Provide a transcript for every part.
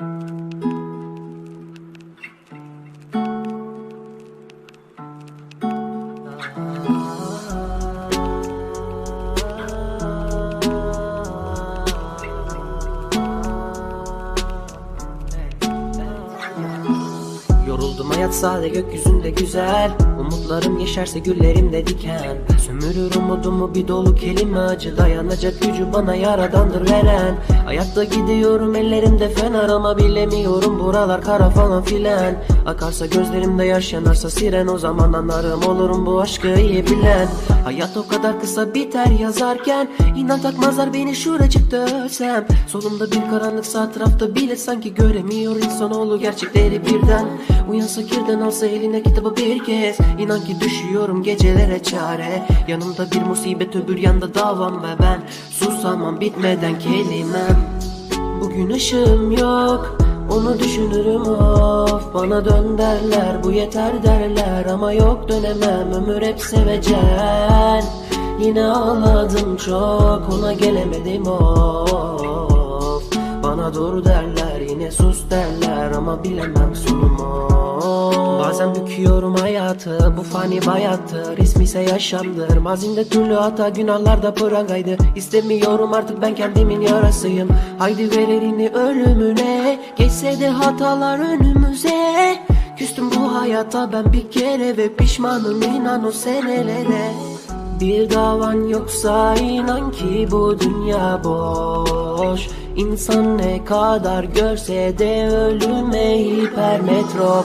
Música Hayat sade gökyüzünde güzel. Umutlarım yeşerse güllerimde diken. Sömürür umudumu bir dolu kelime acı. Dayanacak gücü bana yaradandır veren. Hayatta gidiyorum ellerimde fener Ama bilemiyorum. Buralar kara falan filan. Akarsa gözlerimde yaş yanarsa siren. O zaman anlarım olurum bu aşkı iyi bilen. Hayat o kadar kısa biter yazarken. İnan takmazlar beni şuracıkta ölsem. Solumda bir karanlık sağ tarafta bile Sanki göremiyor insanoğlu gerçekleri birden Uyansa kirden alsa eline kitabı bir kez. İnan ki düşüyorum gecelere çare. Yanımda bir musibet öbür yanda davam ve ben Susamam bitmeden kelimem. Bugün ışığım yok onu düşünürüm of. Bana dön derler bu yeter derler. Ama yok dönemem ömür hep sevecen. Yine ağladım çok ona gelemedim of. Bana dur derler yine sus derler. Ama bilemem sonumu Bazen büküyorum hayatı bu fani bayattır İsmi ise yaşamdır. Mazinde türlü hata günahlarda prangaydı İstemiyorum artık ben kendimin yarasıyım. Haydi ver elini ölümüne Geçse de hatalar önümüze. Küstüm bu hayata ben bir kere Ve pişmanım inan o senelere. Bir davan yoksa inan ki bu dünya boş. İnsan ne kadar görse de ölüme hipermetrop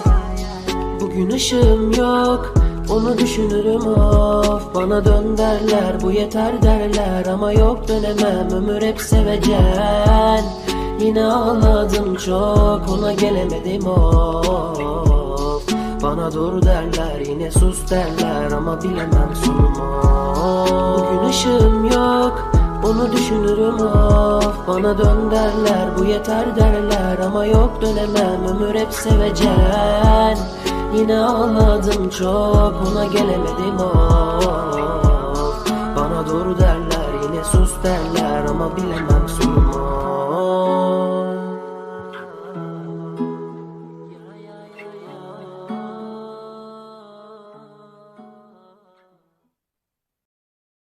Bugün ışığım yok onu düşünürüm of. Bana dön derler bu yeter derler. Ama yok dönemem ömür hep sevecen. Yine ağladım çok ona gelemedim of. Bana dur derler yine sus derler. Ama bilemem sonumu Bugün ışığım yok onu düşünürüm of. Bana dön derler bu yeter derler. Ama yok dönemem ömür hep sevecen Yine ağladım çok ona gelemedim. Of Bana dur